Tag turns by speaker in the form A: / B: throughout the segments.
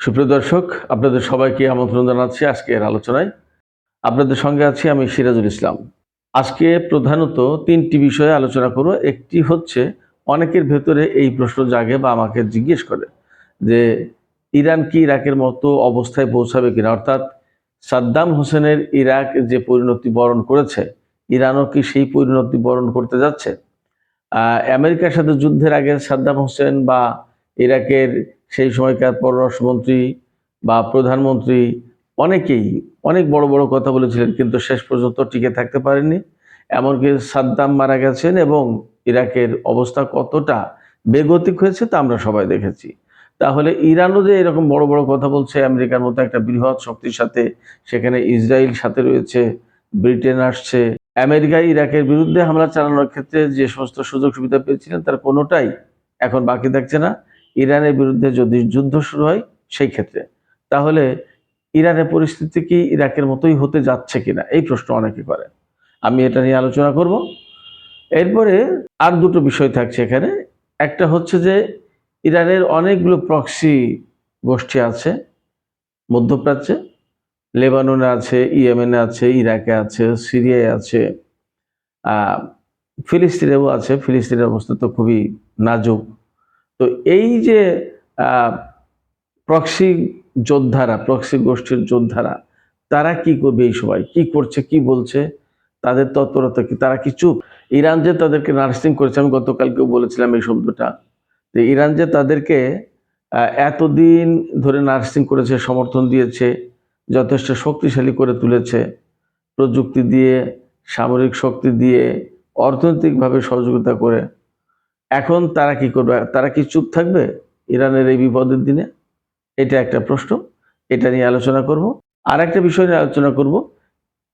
A: সুপ্রিয় দর্শক, আপনাদের সবাইকে আমন্ত্রণ জানাচ্ছি আজকের আলোচনায়। আপনাদের সঙ্গে আছি আমি সিরাজুল ইসলাম। আজকে প্রধানত তিনটি বিষয়ে আলোচনা করব। একটি হচ্ছে, অনেকের ভেতরে এই প্রশ্ন জাগে বা আমাকে জিজ্ঞেস করে যে, ইরান কি ইরাকের মতো অবস্থায় পৌঁছাবে কিনা? অর্থাৎ, সাদ্দাম হোসেনের ইরাক যে পরিণতি বরণ করেছে, ইরানও কি সেই পরিণতি বরণ করতে যাচ্ছে? আমেরিকার সাথে যুদ্ধের আগে সাদ্দাম হোসেন বা ইরাকের সেই সময়কার পররাষ্ট্রমন্ত্রী বা প্রধানমন্ত্রী অনেকেই অনেক বড় বড় কথা বলেছিলেন, কিন্তু শেষ পর্যন্ত টিকে থাকতে পারেননি। এমনকি সাদ্দাম মারা গেছেন এবং ইরাকের অবস্থা কতটা বেগতিক হয়েছে তা আমরা সবাই দেখেছি। তাহলে ইরানও যে এরকম বড় বড় কথা বলছে, আমেরিকার মতো একটা বৃহৎ শক্তির সাথে সেখানে ইসরায়েল সাথে রয়েছে, ব্রিটেন আসছে, আমেরিকা ইরাকের বিরুদ্ধে হামলা চালানোর ক্ষেত্রে যে সমস্ত সুযোগ সুবিধা পেয়েছিলেন তার কোনোটাই এখন বাকি থাকছে না। ইরানের বিরুদ্ধে যদি যুদ্ধ শুরু হয়, সেই ক্ষেত্রে। তাহলে ইরানের পরিস্থিতি কি ইরাকের মতোই হতে যাচ্ছে কিনা, এই প্রশ্ন অনেকে করে। আমি এটা নিয়ে আলোচনা করব। এরপরে আর দুটো বিষয় থাকছে এখানে। একটা হচ্ছে যে, ইরানের অনেকগুলো প্রক্সি গোষ্ঠী আছে, মধ্যপ্রাচ্যে। লেবাননে আছে, ইয়েমেনে আছে, ইরাকে আছে, সিরিয়ায় আছে ফিলিস্তিনেও আছে। ফিলিস্তিনের অবস্থা তো খুবই নাজুক। তো এই যে প্রক্সি যোদ্ধারা প্রক্সি গোষ্ঠীর যোদ্ধারা, তারা কি করবে এই সময়? কি করছে, কি বলছে? তাদের তৎপরতা কি? তারা কি চুপ? ইরান যে তাদেরকে নার্সিং করেছে, আমি গতকালকেও বলেছিলাম এই শব্দটা। যে ইরান যে তাদেরকে এতদিন ধরে নার্সিং করেছে, সমর্থন দিয়েছে, যথেষ্ট শক্তিশালী করে তুলেছে, প্রযুক্তি দিয়ে, সামরিক শক্তি দিয়ে, অর্থনৈতিকভাবে সহযোগিতা করে এখন তারা কি করবে? তারা কি চুপ থাকবে ইরানের এই বিপদের দিনে? এটা একটা প্রশ্ন, এটা নিয়ে আলোচনা করব। আর একটা বিষয় নিয়ে আলোচনা করব,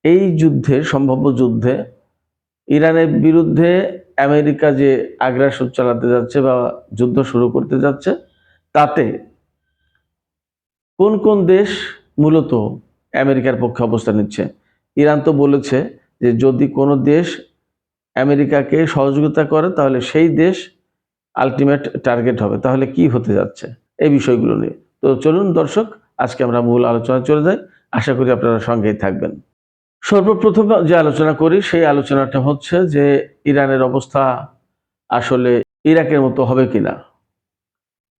A: এই যুদ্ধে সম্ভাব্য যুদ্ধে ইরানের বিরুদ্ধে আমেরিকা যে আগ্রাসন চালাতে যাচ্ছে বা যুদ্ধ শুরু করতে যাচ্ছে, তাতে কোন কোন দেশ মূলত আমেরিকার পক্ষে অবস্থান নিচ্ছে? ইরান তো বলেছে যে যদি কোনো দেশ আমেরিকাকে সহযোগিতা করে, তাহলে সেই দেশ আলটিমেট টার্গেট হবে। তাহলে কি হতে যাচ্ছে? এই বিষয়গুলো নিয়ে। তো চলুন দর্শক, আজকে আমরা মূল আলোচনা চলে যাই। আশা করি আপনারা সঙ্গেই থাকবেন। সর্বপ্রথম যে আলোচনা করি, সেই আলোচনাটা হচ্ছে যে ইরানের অবস্থা আসলে ইরাকের মতো হবে কিনা।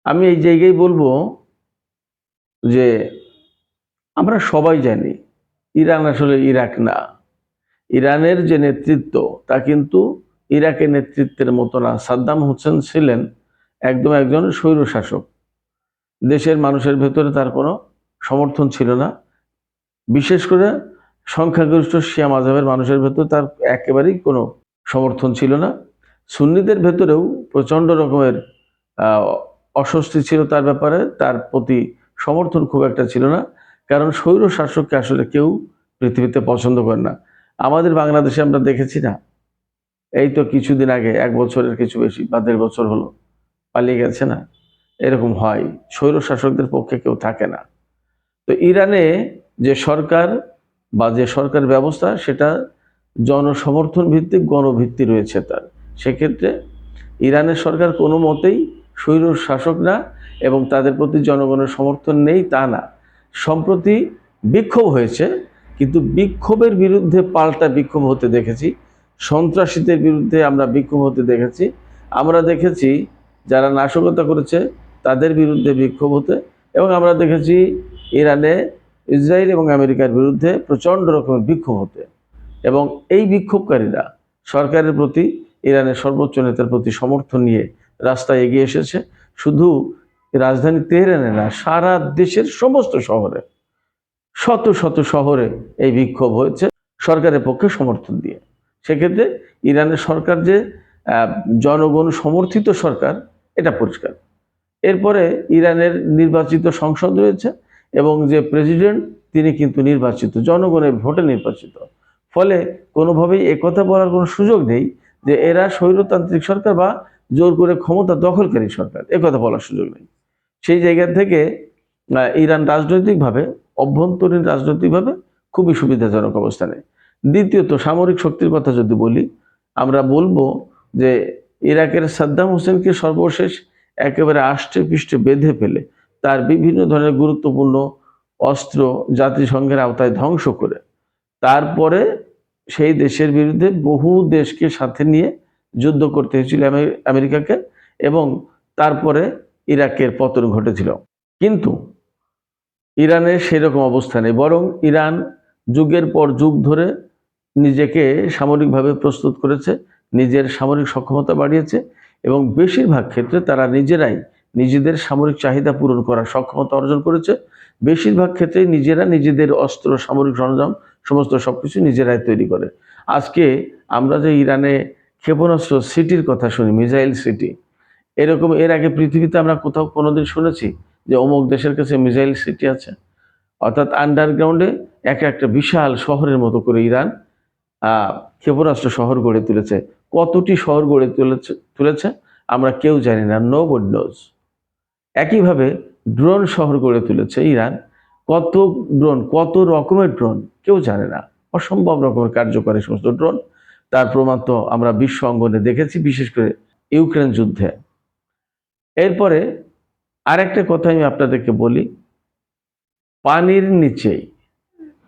A: আমি এই জায়গায় বলব যে আমরা সবাই জানি, ইরান আসলে ইরাক না। ইরানের যে নেতৃত্ব, তা কিন্তু ইরাকের নেতৃত্বের মতো না। সাদ্দাম হোসেন ছিলেন একদম একজন স্বৈর শাসক দেশের মানুষের ভেতরে তার কোনো সমর্থন ছিল না। বিশেষ করে সংখ্যাগরিষ্ঠ শিয়া মাঝাবের মানুষের ভেতরে তার একেবারেই কোনো সমর্থন ছিল না। সুন্নিদের ভেতরেও প্রচণ্ড রকমের অস্বস্তি ছিল তার ব্যাপারে। তার প্রতি সমর্থন খুব একটা ছিল না। কারণ স্বৈর শাসককে আসলে কেউ পৃথিবীতে পছন্দ করে না। আমাদের বাংলাদেশে আমরা দেখেছি না। এই তো কিছুদিন আগে, এক বছরের কিছু বেশি বা দেড় বছর হলো, পালিয়ে গেছে না। এরকম হয়। স্বৈর শাসকদের পক্ষে কেউ থাকে না। তো ইরানে যে সরকার বা যে সরকার ব্যবস্থা, সেটা জনসমর্থন ভিত্তিক গণভিত্তি রয়েছে তার। সেক্ষেত্রে ইরানের সরকার কোনো মতেই স্বৈর শাসক না এবং তাদের প্রতি জনগণের সমর্থন নেই তা না। সম্প্রতি বিক্ষোভ হয়েছে কিন্তু বিক্ষোভের বিরুদ্ধে পাল্টা বিক্ষোভ হতে দেখেছি। সন্ত্রাসীদের বিরুদ্ধে আমরা বিক্ষোভ হতে দেখেছি। আমরা দেখেছি যারা নাশকতা করেছে, তাদের বিরুদ্ধে বিক্ষোভ হতে এবং আমরা দেখেছি ইরানে, ইসরায়েল এবং আমেরিকার বিরুদ্ধে প্রচণ্ড রকমের বিক্ষোভ হতে। এবং এই বিক্ষোভকারীরা সরকারের প্রতি, ইরানের সর্বোচ্চ নেতার প্রতি সমর্থন নিয়ে রাস্তায় এগিয়ে এসেছে। শুধু রাজধানী তেহরানে না, সারা দেশের সমস্ত শহরে। শত শত শহরে এই বিক্ষোভ হয়েছে, সরকারের পক্ষে সমর্থন দিয়ে। সেক্ষেত্রে ইরানের সরকার যে জনগণ সমর্থিত সরকার, এটা পরিষ্কার। এরপরে ইরানের নির্বাচিত সংসদ রয়েছে এবং যে প্রেসিডেন্ট, তিনি কিন্তু নির্বাচিত, জনগণের ভোটে নির্বাচিত। ফলে কোনোভাবেই একথা বলার কোনো সুযোগ নেই যে এরা স্বৈরতান্ত্রিক সরকার বা জোর করে ক্ষমতা দখলকারী সরকার একথা বলার সুযোগ নেই। সেই জায়গা থেকে ইরান রাজনৈতিকভাবে অভ্যন্তরীণ রাজনৈতিকভাবে খুবই সুবিধাজনক অবস্থানে দ্বিতীয়ত, সামরিক শক্তির কথা যদি বলি, আমরা বলব যে ইরাকের সাদ্দাম হোসেনকে সর্বশেষ একেবারে আষ্টে পৃষ্ঠে বেঁধে ফেলে তার বিভিন্ন ধরনের গুরুত্বপূর্ণ অস্ত্র জাতিসংঘের আওতায় ধ্বংস করে, তারপরে সেই দেশের বিরুদ্ধে বহু দেশকে সাথে নিয়ে যুদ্ধ করতে হয়েছিল আমে- আমেরিকাকে এবং তারপরে ইরাকের পতন ঘটেছিল। কিন্তু ইরানের সেরকম অবস্থা নেই, বরং ইরান যুগের পর যুগ ধরে নিজেকে সামরিকভাবে প্রস্তুত করেছে, নিজের সামরিক সক্ষমতা বাড়িয়েছে এবং বেশিরভাগ ক্ষেত্রে তারা নিজেরাই নিজেদের সামরিক চাহিদা পূরণ করার সক্ষমতা অর্জন করেছে। বেশিরভাগ ক্ষেত্রেই নিজেরা নিজেদের অস্ত্র, সামরিক সরঞ্জাম, সমস্ত সব কিছু নিজেরাই তৈরি করে। আজকে আমরা যে ইরানে ক্ষেপণাস্ত্র সিটির কথা শুনি, মিসাইল সিটি, এরকম এর আগে পৃথিবীতে আমরা কোথাও কোনোদিন শুনেছি যে অমুক দেশের কাছে মিসাইল সিটি আছে, অর্থাৎ আন্ডারগ্রাউন্ডে এক একটা বিশাল শহরের মতো করে ইরান ক্ষেপণাস্ত্র শহর গড়ে তুলেছে। কতটি শহর গড়ে তুলেছে তুলেছে, আমরা কেউ জানি না নো বোর্ড নোজ একইভাবে ড্রোন শহর গড়ে তুলেছে ইরান। কত ড্রোন কত রকমের ড্রোন কেউ জানে না। অসম্ভব রকমের কার্যকরী সমস্ত ড্রোন তার প্রমাণ তো আমরা বিশ্ব অঙ্গনে দেখেছি, বিশেষ করে ইউক্রেন যুদ্ধে। এরপরে আরেকটা কথা আমি আপনাদেরকে বলি, পানির নিচেই,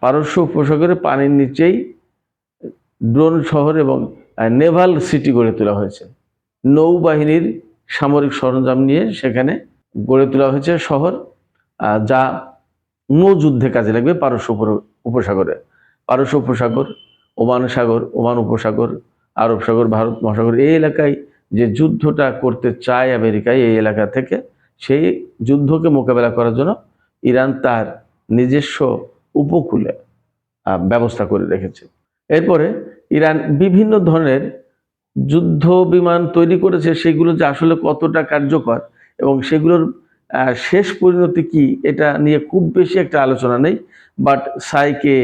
A: পারস্য উপসাগরে পানির নিচেই ড্রোন শহর এবং নেভাল সিটি গড়ে তোলা হয়েছে। নৌবাহিনীর সামরিক সরঞ্জাম নিয়ে সেখানে গড়ে তোলা হয়েছে শহর যা নৌযুদ্ধে কাজে লাগবে পারস্য উপসাগরে। পারস্য উপসাগর, ওমান সাগর, ওমান উপসাগর, আরব সাগর, ভারত মহাসাগর, এই এলাকায় যে যুদ্ধটা করতে চায় আমেরিকায় এই এলাকা থেকে সেই যুদ্ধকে মোকাবেলা করার জন্য ইরান তার নিজস্ব উপকূলে ব্যবস্থা করে রেখেছে। এরপরে ইরান বিভিন্ন ধরনের যুদ্ধ বিমান তৈরি করেছে, সেগুলো যে আসলে কতটা কার্যকর এবং সেগুলোর শেষ পরিণতি কি, এটা নিয়ে খুব বেশি একটা আলোচনা নেই। বাট সাইকে,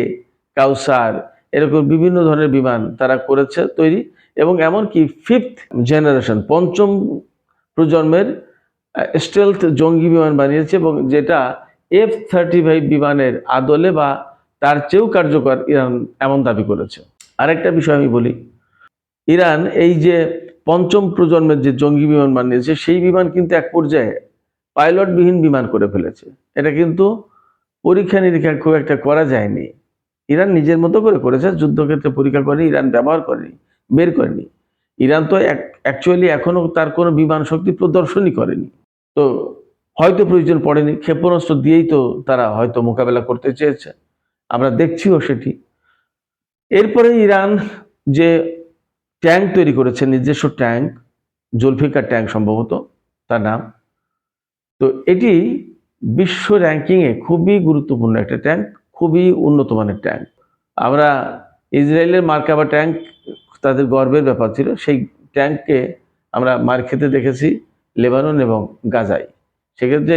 A: কাউসার, এরকম বিভিন্ন ধরনের বিমান তারা করেছে তৈরি এবং এমনকি ফিফথ জেনারেশন, পঞ্চম প্রজন্মের স্টেলথ জঙ্গি বিমান বানিয়েছে এবং যেটা এফ থার্টি ফাইভ বিমানের আদলে বা তার চেয়েও কার্যকর ইরান এমন দাবি করেছে। আরেকটা বিষয় আমি বলি, ইরান এই যে পঞ্চম প্রজন্মের যে জঙ্গি বিমান বানিয়েছে, সেই বিমান কিন্তু এক পর্যায়ে পাইলটবিহীন বিমান করে ফেলেছে। এটা কিন্তু পরীক্ষা নিরীক্ষা খুব একটা করা যায়নি। ইরান নিজের মতো করে করেছে, যুদ্ধক্ষেত্রে পরীক্ষা করেনি, ইরান ব্যবহার করেনি, বের করেনি। ইরান তো অ্যাকচুয়ালি এখনও তার কোনো বিমান শক্তি প্রদর্শনই করেনি। তো হয়তো প্রয়োজন পড়েনি, ক্ষেপণাস্ত্র দিয়েই তো তারা হয়তো মোকাবেলা করতে চেয়েছে। আমরা দেখছিও সেটি। এরপরে ইরান যে ট্যাঙ্ক তৈরি করেছে, নিজস্ব ট্যাঙ্ক, জুলফিকার ট্যাঙ্ক সম্ভবত তার নাম, তো এটি বিশ্ব র্যাঙ্কিংয়ে খুবই গুরুত্বপূর্ণ একটা ট্যাঙ্ক, খুবই উন্নত মানের ট্যাঙ্ক। আমরা ইসরায়েলের মার্কাবা ট্যাঙ্ক, তাদের গর্বের ব্যাপার ছিল, সেই ট্যাঙ্ককে আমরা মার খেতে দেখেছি। লেবানন এবং গাজায়। সেক্ষেত্রে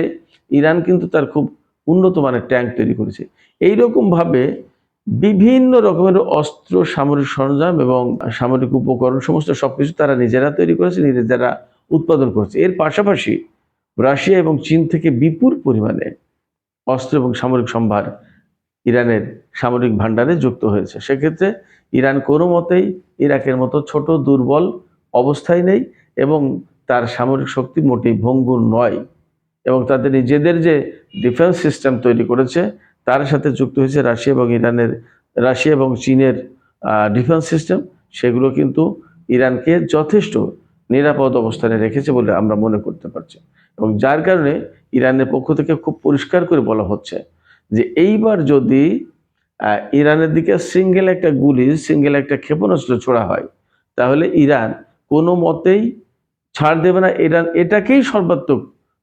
A: ইরান কিন্তু তার খুব উন্নত মানের ট্যাঙ্ক তৈরি করেছে। এই এইরকমভাবে বিভিন্ন রকমের অস্ত্র, সামরিক সরঞ্জাম এবং সামরিক উপকরণ, সমস্ত সব কিছু তারা নিজেরা তৈরি করেছে, নিজেরা উৎপাদন করেছে। এর পাশাপাশি রাশিয়া এবং চীন থেকে বিপুল পরিমাণে অস্ত্র এবং সামরিক সম্ভার ইরানের সামরিক ভাণ্ডারে যুক্ত হয়েছে। সেক্ষেত্রে ইরান কোনো মতেই ইরাকের মতো ছোট, দুর্বল অবস্থায় নেই এবং তার সামরিক শক্তি মোটেই ভঙ্গুর নয় এবং তাদের নিজেদের যে ডিফেন্স সিস্টেম তৈরি করেছে, তার সাথে যুক্ত হয়েছে রাশিয়া এবং ইরানের, রাশিয়া এবং চীনের ডিফেন্স সিস্টেম। সেগুলো কিন্তু ইরানকে যথেষ্ট নিরাপদ অবস্থানে রেখেছে বলে আমরা মনে করতে পারছি। এবং যার কারণে ইরানের পক্ষ থেকে খুব পরিষ্কার করে বলা হচ্ছে যে এইবার যদি ইরানের দিকে সিঙ্গেল একটা গুলি, সিঙ্গেল একটা ক্ষেপণাস্ত্র ছোড়া হয়, তাহলে ইরান কোনো মতেই ছাড় দেবে না ইরান এটাকেই সর্বাত্মক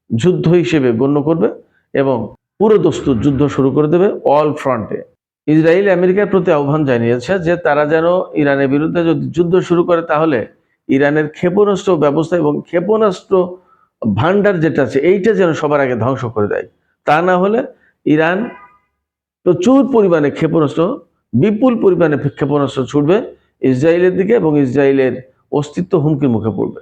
A: যুদ্ধ হিসেবে গণ্য করবে এবং পুরো দস্তুর যুদ্ধ শুরু করে দেবে অল ফ্রন্টে ইসরায়েল আমেরিকার প্রতি আহ্বান জানিয়েছে যে তারা যেন ইরানের বিরুদ্ধে যদি যুদ্ধ শুরু করে, তাহলে ইরানের ক্ষেপণাস্ত্র ব্যবস্থা এবং ক্ষেপণাস্ত্র ভান্ডার যেটা আছে, এইটা যেন সবার আগে ধ্বংস করে দেয়। তা না হলে ইরান প্রচুর পরিমাণে ক্ষেপণাস্ত্র, বিপুল পরিমাণে ক্ষেপণাস্ত্র ছুটবে ইসরায়েলের দিকে এবং ইসরায়েলের অস্তিত্ব হুমকির মুখে পড়বে।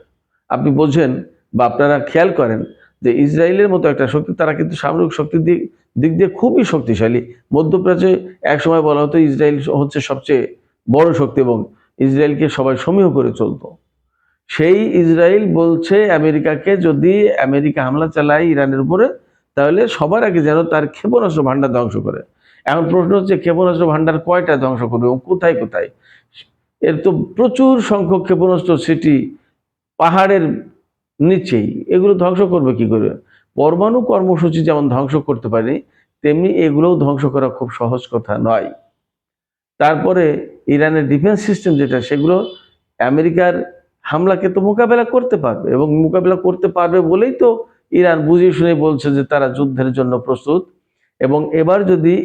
A: আপনি বোঝেন বা আপনারা খেয়াল করেন যে ইসরায়েলের মতো একটা শক্তি, তারা কিন্তু সামরিক শক্তির দিক দিক দিয়ে খুবই শক্তিশালী। মধ্যপ্রাচ্যে এক সময় বলা হতো ইসরায়েল হচ্ছে সবচেয়ে বড় শক্তি এবং ইসরায়েলকে সবাই সমীহ করে চলতো। সেই ইসরায়েল বলছে আমেরিকাকে যদি আমেরিকা হামলা চালায় ইরানের উপরে, তাহলে সবার আগে যেন তার ক্ষেপণাস্ত্র ভান্ডার ধ্বংস করে। এখন প্রশ্ন হচ্ছে, ক্ষেপণাস্ত্র ভান্ডার কয়টা ধ্বংস করবে এবং কোথায় কোথায়? এর তো প্রচুর সংখ্যক ক্ষেপণাস্ত্র, সিটি পাহাড়ের নিচেই, এগুলো ধ্বংস করবে কি করে? পরমাণু কর্মসূচি যেমন ধ্বংস করতে পারি, তেমনি এগুলোও ধ্বংস করা খুব সহজ কথা নয়। তারপরে ইরানের ডিফেন্স সিস্টেম যেটা, সেগুলো আমেরিকার হামলাকে তো মোকাবেলা করতে পারবে এবং মোকাবেলা করতে পারবে বলেই তো ইরান বুঝিয়ে শুনে বলছে যে তারা যুদ্ধের জন্য প্রস্তুত। এবং এবার যদি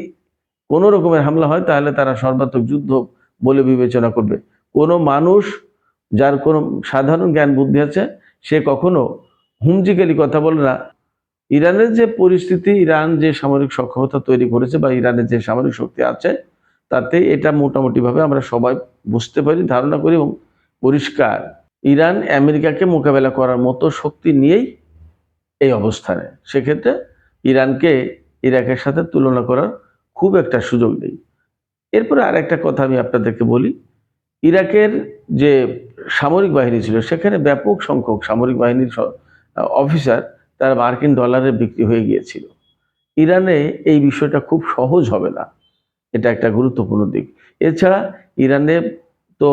A: কোনো রকমের হামলা হয়, তাহলে তারা সর্বাত্মক যুদ্ধ বলে বিবেচনা করবে। কোনো মানুষ যার কোনো সাধারণ জ্ঞান বুদ্ধি আছে, সে কখনো হুমজিকালি কথা বলে না। ইরানের যে পরিস্থিতি, ইরান যে সামরিক সক্ষমতা তৈরি করেছে বা ইরানের যে সামরিক শক্তি আছে, তাতে এটা মোটামুটিভাবে আমরা সবাই বুঝতে পারি, ধারণা করি এবং পরিষ্কার। ইরান আমেরিকাকে মোকাবেলা করার মতো শক্তি নিয়েই এই অবস্থানে। সেক্ষেত্রে ইরানকে ইরাকের সাথে তুলনা করার খুব একটা সুযোগ নেই। এরপরে আর একটা কথা আমি আপনাদেরকে বলি। ইরাকের যে সামরিক বাহিনী ছিল, সেখানে ব্যাপক সংখ্যক সামরিক বাহিনীর অফিসার তারা মার্কিন ডলারে বিক্রি হয়ে গিয়েছিল। ইরানে এই বিষয়টা খুব সহজ হবে না। এটা একটা গুরুত্বপূর্ণ দিক। এছাড়া ইরানে তো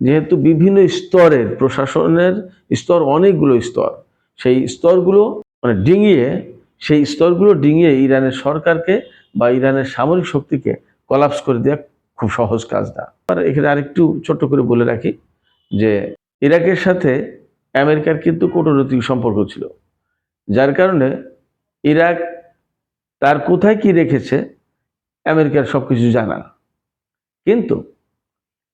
A: যেহেতু বিভিন্ন স্তরের প্রশাসনের স্তর, অনেকগুলো স্তর, সেই স্তরগুলো মানে ডিঙিয়ে, সেই স্তরগুলো ডিঙিয়ে ইরানের সরকারকে বা ইরানের সামরিক শক্তিকে কলাপস করে দেওয়া খুব সহজ কাজ না আর এখানে আরেকটু ছোট্ট করে বলে রাখি যে, ইরাকের সাথে আমেরিকার কিন্তু কূটনৈতিক সম্পর্ক ছিল। যার কারণে ইরাক তার কোথায় কি রেখেছে আমেরিকার সব কিছু জানা। কিন্তু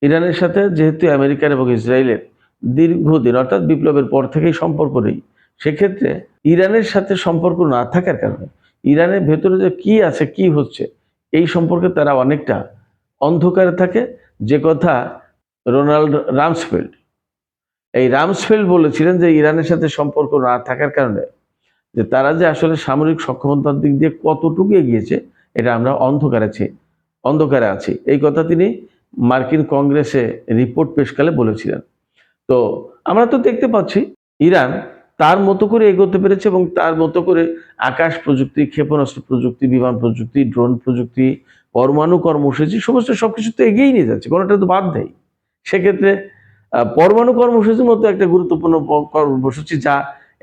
A: ইরানের সাথে যেহেতু আমেরিকার এবং ইসরায়েলের দীর্ঘদিন অর্থাৎ বিপ্লবের পর থেকেই সম্পর্ক নেই, সেক্ষেত্রে ইরানের সাথে সম্পর্ক না থাকার কারণে ইরানের ভেতরে যে কি আছে, কি হচ্ছে, এই সম্পর্কে তারা অনেকটা অন্ধকারে থাকে। যে কথা রোনাল্ড রামসফেল্ড, এই রামসফেল্ড বলেছিলেন যে ইরানের সাথে সম্পর্ক না থাকার কারণে যে তারা যে আসলে সামরিক সক্ষমতার দিক দিয়ে কতটুকু এগিয়েছে, এটা আমরা অন্ধকারে আছি অন্ধকারে আছি। এই কথা তিনি মার্কিন কংগ্রেসে রিপোর্ট পেশকালে বলেছিলেন। তো আমরা তো দেখতে পাচ্ছি ইরান তার মতো করে এগোতে পেরেছে এবং তার মতো করে আকাশ প্রযুক্তি, ক্ষেপণাস্ত্র প্রযুক্তি, বিমান প্রযুক্তি, ড্রোন প্রযুক্তি পরমাণু কর্মসূচি, সমস্ত সবকিছু তো এগিয়েই নিয়ে যাচ্ছে কোনোটা তো বাদ নেই সেক্ষেত্রে পরমাণু কর্মসূচির মতো একটা গুরুত্বপূর্ণ কর্মসূচি যা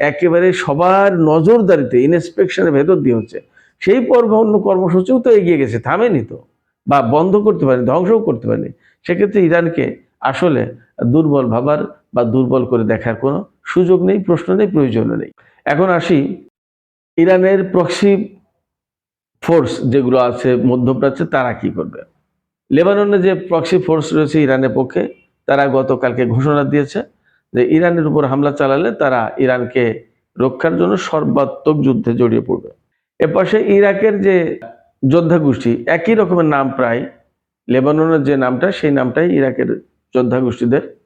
A: একেবারে সবার নজরদারিতে ইনস্পেকশনের ভেতর দিয়ে হচ্ছে, সেই পরমাণু কর্মসূচিও তো এগিয়ে গেছে, থামেনি তো, বা বন্ধ করতে পারেনি, ধ্বংসও করতে পারেনি। সেক্ষেত্রে ইরানকে আসলে দুর্বল ভাবার বা দুর্বল করে দেখার কোনো সুযোগ নেই, প্রশ্ন নেই, প্রয়োজনও নেই। এখন আসি ইরানের প্রক্সি ফোর্স যেগুলো আছে, মধ্যপ্রাচ্যে তারা কি করবে? লেবাননে যে প্রক্সি ফোর্স রয়েছে ইরানের পক্ষে, তারা গতকালকে ঘোষণা দিয়েছে যে ইরানের উপর হামলা চালালে তারা ইরানকে রক্ষার জন্য সর্বাত্মক যুদ্ধে জড়িয়ে পড়বে। এপাশে ইরাকের যে যোদ্ধা গোষ্ঠী একই রকমের নাম প্রায়, লেবাননের যে নামটা, সেই নামটাই ইরাকের যোদ্ধা গোষ্ঠীদের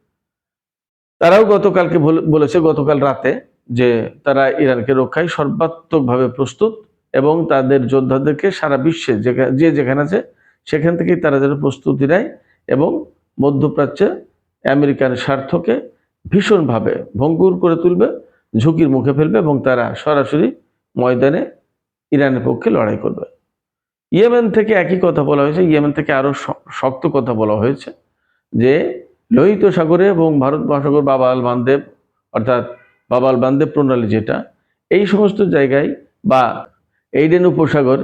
A: তারাও গতকালকে বলে- বলেছে গতকাল রাতে যে তারা ইরানকে রক্ষায় সর্বাত্মকভাবে প্রস্তুত। এবং তাদের যোদ্ধাদেরকে সারা বিশ্বে যে যেখানে আছে, সেখান থেকেই তারা যেন প্রস্তুতি নেয় এবং মধ্যপ্রাচ্যে আমেরিকার স্বার্থকে ভীষণভাবে ভঙ্গুর করে তুলবে, ঝুঁকির মুখে ফেলবে এবং তারা সরাসরি ময়দানে ইরানের পক্ষে লড়াই করবে। ইয়েমেন থেকে একই কথা বলা হয়েছে, ইয়েমেন থেকে আরও শক্ত কথা বলা হয়েছে যে লোহিত সাগরে এবং ভারত মহাসাগর বাবা আল বান্দেব, অর্থাৎ বাবা আল বান্দেব প্রণালী যেটা, এই সমস্ত জায়গায় বা এইডেন উপসাগর,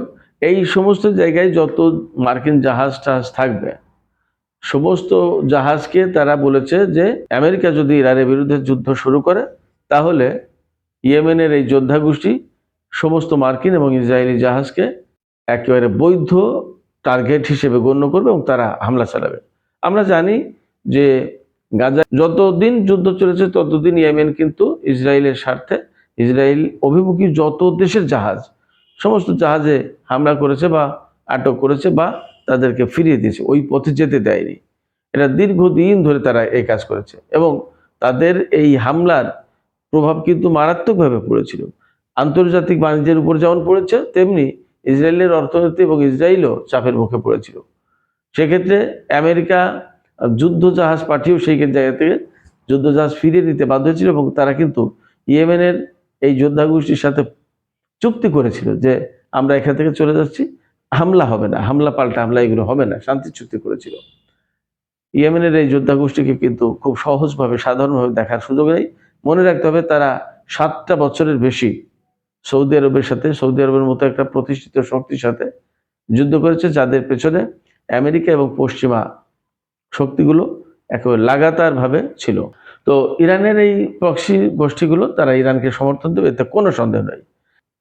A: এই সমস্ত জায়গায় যত মার্কিন জাহাজ টাহাজ থাকবে, সমস্ত জাহাজকে তারা বলেছে যে আমেরিকা যদি ইরানের বিরুদ্ধে যুদ্ধ শুরু করে, তাহলে ইয়েমেনের এই যোদ্ধা গোষ্ঠী সমস্ত মার্কিন এবং ইসরায়েলি জাহাজকে একেবারে বৈধ টার্গেট হিসেবে গণ্য করবে এবং তারা হামলা চালাবে। আমরা জানি যে গাজা যতদিন যুদ্ধ চলেছে, ততদিন ইয়েমেন কিন্তু ইসরায়েলের স্বার্থে, ইসরায়েল অভিমুখী যত দেশের জাহাজ সমস্ত জাহাজে হামলা করেছে বা আটক করেছে বা তাদেরকে ফিরিয়ে দিয়েছে, ওই পথে যেতে দেয়নি। এটা দীর্ঘদিন ধরে তারা এই কাজ করেছে এবং তাদের এই হামলার প্রভাব কিন্তু মারাত্মকভাবে পড়েছিল। আন্তর্জাতিক বাণিজ্যের উপর যেমন পড়েছে, তেমনি ইসরায়েলের অর্থনীতি এবং ইসরায়েলও চাপের মুখে পড়েছিল। সেক্ষেত্রে আমেরিকা যুদ্ধ জাহাজ পাঠিয়েও সেই জায়গা থেকে যুদ্ধ জাহাজ ফিরিয়ে দিতে বাধ্য হয়েছিল এবং তারা কিন্তু ইয়েমেনের এই যোদ্ধা গোষ্ঠীর সাথে চুক্তি করেছিল যে আমরা এখান থেকে চলে যাচ্ছি, হামলা হবে না, হামলা পাল্টা হামলা এগুলো হবে না, শান্তি চুক্তি করেছিল। ইয়েমেনের এই যোদ্ধা গোষ্ঠীকে কিন্তু খুব সহজভাবে, সাধারণভাবে দেখার সুযোগ নেই। মনে রাখতে হবে তারা সাতটা বছরের বেশি সৌদি আরবের সাথে, সৌদি আরবের মতো একটা প্রতিষ্ঠিত শক্তির সাথে যুদ্ধ করেছে, যাদের পেছনে আমেরিকা এবং পশ্চিমা শক্তিগুলো একেবারে লাগাতারভাবে ছিল। তো ইরানের এই প্রক্সি গোষ্ঠীগুলো, তারা ইরানকে সমর্থন দেবে, এতে কোনো সন্দেহ নেই।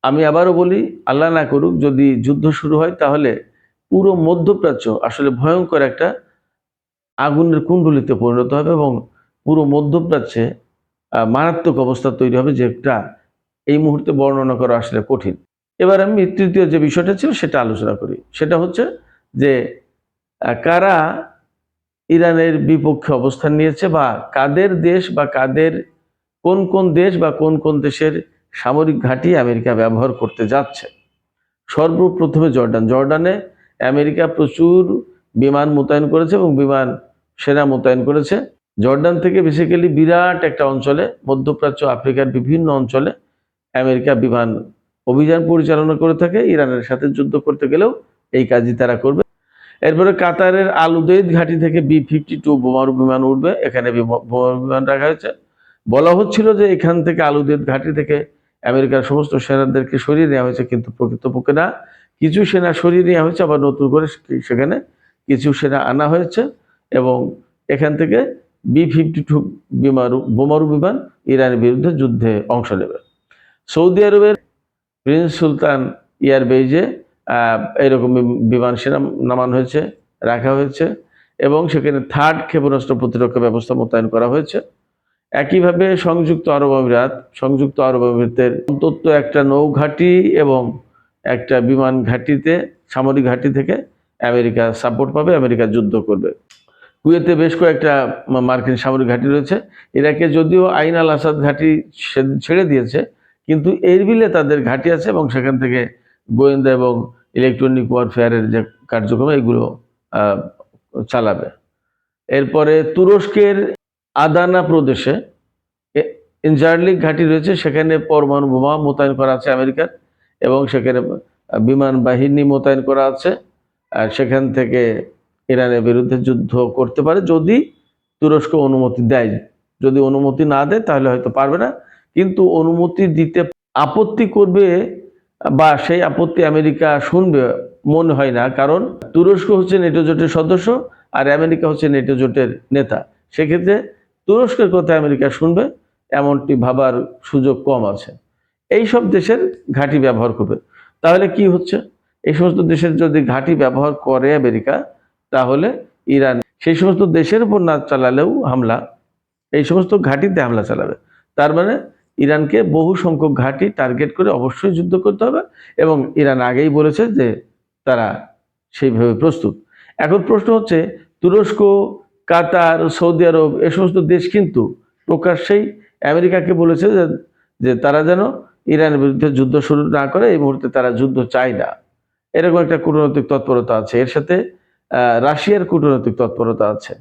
A: আমি আবারও বলি, আল্লাহ না করুক, যদি যুদ্ধ শুরু হয়, তাহলে পুরো মধ্যপ্রাচ্য আসলে ভয়ঙ্কর একটা আগুনের কুণ্ডলিতে পরিণত হবে এবং পুরো মধ্যপ্রাচ্যে মারাত্মক অবস্থা তৈরি হবে, যেটা এই মুহূর্তে বর্ণনা করা আসলে কঠিন। এবার আমি তৃতীয় যে বিষয়টা ছিল, সেটা আলোচনা করি। সেটা হচ্ছে যে কারা ইরানের বিপক্ষে অবস্থান নিয়েছে বা কাদের দেশ বা কাদের কোন কোন দেশ বা কোন কোন দেশের সামরিক ঘাঁটি আমেরিকা ব্যবহার করতে যাচ্ছে। সর্বপ্রথমে জর্ডান। জর্ডানে আমেরিকা প্রচুর বিমান মোতায়েন করেছে এবং বিমান সেনা মোতায়েন করেছে। জর্ডান থেকে বেসিক্যালি বিরাট একটা অঞ্চলে, মধ্যপ্রাচ্য আফ্রিকার বিভিন্ন অঞ্চলে আমেরিকা বিমান অভিযান পরিচালনা করে থাকে। ইরানের সাথে যুদ্ধ করতে গেলেও এই কাজই তারা করবে। এরপরে কাতারের আল উদৈদ ঘাঁটি থেকে বি ফিফটি টু বোমারু বিমান উঠবে। এখানে বিম- বোমারু বিমান রাখা হয়েছে। বলা হচ্ছিল যে এখান থেকে আল উদৈদ ঘাঁটি থেকে আমেরিকার সমস্ত সেনাদেরকে সরিয়ে নেওয়া হয়েছে, কিন্তু প্রকৃতপক্ষে না। কিছু সেনা সরিয়ে নেওয়া হয়েছে, আবার নতুন করে সেখানে কিছু সেনা আনা হয়েছে এবং এখান থেকে বি ফিফটি টু বিমারু বোমারু বিমান ইরানের বিরুদ্ধে যুদ্ধে অংশ নেবে। সৌদি আরবের প্রিন্স সুলতান এয়ারবেজে এরকম বিমান সেনা নামানো হয়েছে, রাখা হয়েছে এবং সেখানে থার্ড ক্ষেপণাস্ত্র প্রতিরক্ষা ব্যবস্থা মোতায়েন করা হয়েছে। একইভাবে সংযুক্ত আরব আমিরাত, সংযুক্ত আরব আমিরাতের অন্তত একটা নৌঘাঁটি এবং একটা বিমান ঘাঁটিতে, সামরিক ঘাঁটি থেকে আমেরিকা সাপোর্ট পাবে, আমেরিকা যুদ্ধ করবে। কুয়েতে বেশ কয়েকটা মার্কিন সামরিক ঘাঁটি রয়েছে। ইরাকে যদিও আইন আল আসাদ ঘাঁটি ছেড়ে দিয়েছে, কিন্তু এরবিলে তাদের ঘাঁটি আছে এবং সেখান থেকে গোয়েন্দা এবং ইলেকট্রনিক ওয়ারফেয়ারের যে কার্যক্রম, এগুলো চালাবে। এরপরে তুরস্কের আদানা প্রদেশে ইনজার্লিক ঘাঁটি রয়েছে। সেখানে পরমাণু বোমা মোতায়েন করা আছে আমেরিকার এবং সেখানে বিমান বাহিনী মোতায়েন করা আছে। আর সেখান থেকে ইরানের বিরুদ্ধে যুদ্ধ করতে পারে। যদি তুরস্ক অনুমতি দেয়, যদি অনুমতি না দেয়, তাহলে হয়তো পারবে না। কিন্তু অনুমতি দিতে আপত্তি করবে বা সেই আপত্তি আমেরিকা শুনবে মনে হয় না। কারণ তুরস্ক হচ্ছে নেটো জোটের সদস্য আর আমেরিকা হচ্ছে নেটো জোটের নেতা। সেক্ষেত্রে তুরস্কের কথা আমেরিকা শুনবে, এমনটি ভাবার সুযোগ কম আছে। এই সব দেশের ঘাঁটি ব্যবহার করবে। তাহলে কি হচ্ছে? এই সমস্ত দেশের যদি ঘাঁটি ব্যবহার করে আমেরিকা, তাহলে ইরান সেই সমস্ত দেশের উপর না চালালেও হামলা, এই সমস্ত ঘাঁটিতে হামলা চালাবে। তার মানে ইরানকে বহু সংখ্যক ঘাঁটি টার্গেট করে অবশ্যই যুদ্ধ করতে হবে এবং ইরান আগেই বলেছে যে তারা সেইভাবে প্রস্তুত। এখন প্রশ্ন হচ্ছে, তুরস্ক কাতার, সৌদি আরব এ সমস্ত দেশ কিন্তু প্রকাশ্যেই আমেরিকাকে বলেছে যে তারা যেন ইরানের বিরুদ্ধে যুদ্ধ শুরু না করে, এই মুহূর্তে তারা যুদ্ধ চায় না। এরকম একটা কূটনৈতিক তৎপরতা আছে। এর সাথে রাশিয়ার কূটনৈতিক তৎপরতা আছে।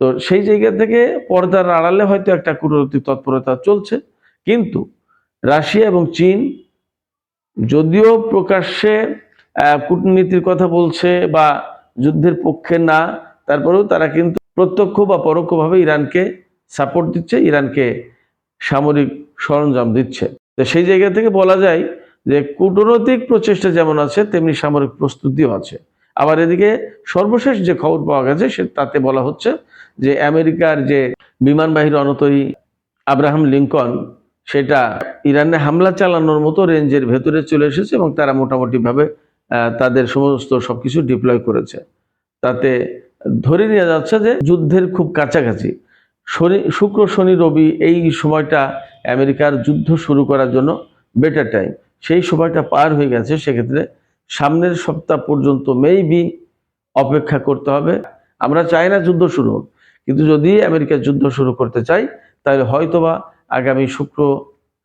A: তো সেই জায়গা থেকে পর্দার আড়ালে হয়তো একটা কূটনৈতিক তৎপরতা চলছে, কিন্তু রাশিয়া এবং চীন যদিও প্রকাশ্যে কূটনীতির কথা বলছে বা যুদ্ধের পক্ষে না, তারপরেও তারা কিন্তু প্রত্যক্ষ বা পরোক্ষভাবে ইরানকে সাপোর্ট দিচ্ছে, ইরানকে সামরিক সরঞ্জাম দিচ্ছে। তো সেই জায়গা থেকে বলা যায় যে কূটনৈতিক প্রচেষ্টা যেমন আছে, তেমনি সামরিক প্রস্তুতিও আছে। আবার এদিকে সর্বশেষ যে খবর পাওয়া গেছে, সে তাতে বলা হচ্ছে যে আমেরিকার যে বিমানবাহী রণতরী আব্রাহাম লিঙ্কন, সেটা ইরানে হামলা চালানোর মতো রেঞ্জের ভেতরে চলে এসেছে এবং তারা মোটামুটিভাবে তাদের সমস্ত সবকিছু ডিপ্লয় করেছে। তাতে ধরে নেওয়া যাচ্ছে যে যুদ্ধের খুব কাছাকাছি। শনি, শুক্র, শনি, রবি এই সময়টা আমেরিকার যুদ্ধ শুরু করার জন্য বেটার টাইম সেই সময়টা পার হয়ে গেছে, সেক্ষেত্রে সামনের সপ্তাহ পর্যন্ত মেবি অপেক্ষা করতে হবে। আমরা চাই না যুদ্ধ শুরু হোক, কিন্তু যদি আমেরিকা যুদ্ধ শুরু করতে চাই তাহলে হয়তোবা আগামী শুক্র,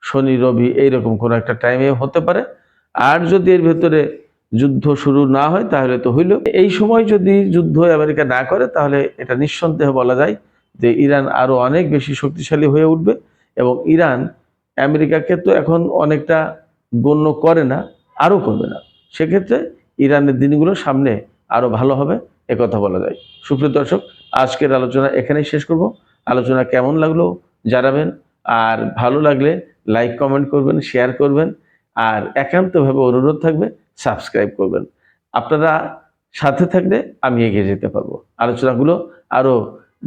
A: শনি, রবি এইরকম কোনো একটা টাইমে হতে পারে। আর যদি এর ভেতরে যুদ্ধ শুরু না হয় তাহলে তো হইল। এই সময় যদি যুদ্ধ আমেরিকা না করে, তাহলে এটা নিঃসন্দেহে বলা যায় যে ইরান আরও অনেক বেশি শক্তিশালী হয়ে উঠবে এবং ইরান আমেরিকাকে তো এখন অনেকটা গণ্য করে না আরও করবে না। সেক্ষেত্রে ইরানের দিনগুলো সামনে আরও ভালো হবে একথা বলা যায়। সুপ্রিয় দর্শক, আজকের আলোচনা এখানেই শেষ করব। আলোচনা কেমন লাগল জানাবেন, আর ভালো লাগলে লাইক, কমেন্ট করবেন, শেয়ার করবেন, আর একান্তভাবে অনুরোধ থাকবে সাবস্ক্রাইব করবেন। আপনারা সাথে থাকলে আমি এগিয়ে যেতে পারব। আলোচনাগুলো আরও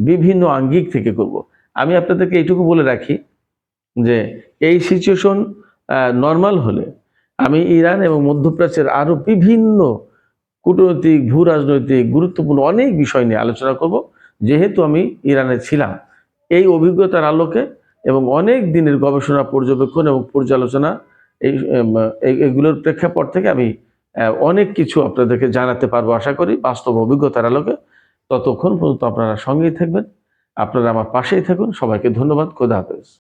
A: বিভিন্ন আঙ্গিক থেকে করব। আমি আপনাদেরকে এইটুকু বলে রাখি যে এই সিচুয়েশন নর্মাল হলে আমি ইরান এবং মধ্যপ্রাচ্যের আরও বিভিন্ন কূটনৈতিক ভূ রাজনৈতিক গুরুত্বপূর্ণ অনেক বিষয় নিয়ে আলোচনা করব। যেহেতু আমি ইরানে ছিলাম, এই অভিজ্ঞতার আলোকে এবং অনেক দিনের গবেষণা, পর্যবেক্ষণ এবং পর্যালোচনা এই উম, এই- এগুলোর প্রেক্ষাপট থেকে আমি অনেক কিছু আপনাদেরকে জানাতে পারব আশা করি। বাস্তব অভিজ্ঞতার আলোকে। ততক্ষণ পর্যন্ত আপনারা সঙ্গেই থাকবেন। আপনারা আমার পাশেই থাকুন। সবাইকে ধন্যবাদ। খোদা হাফেজ।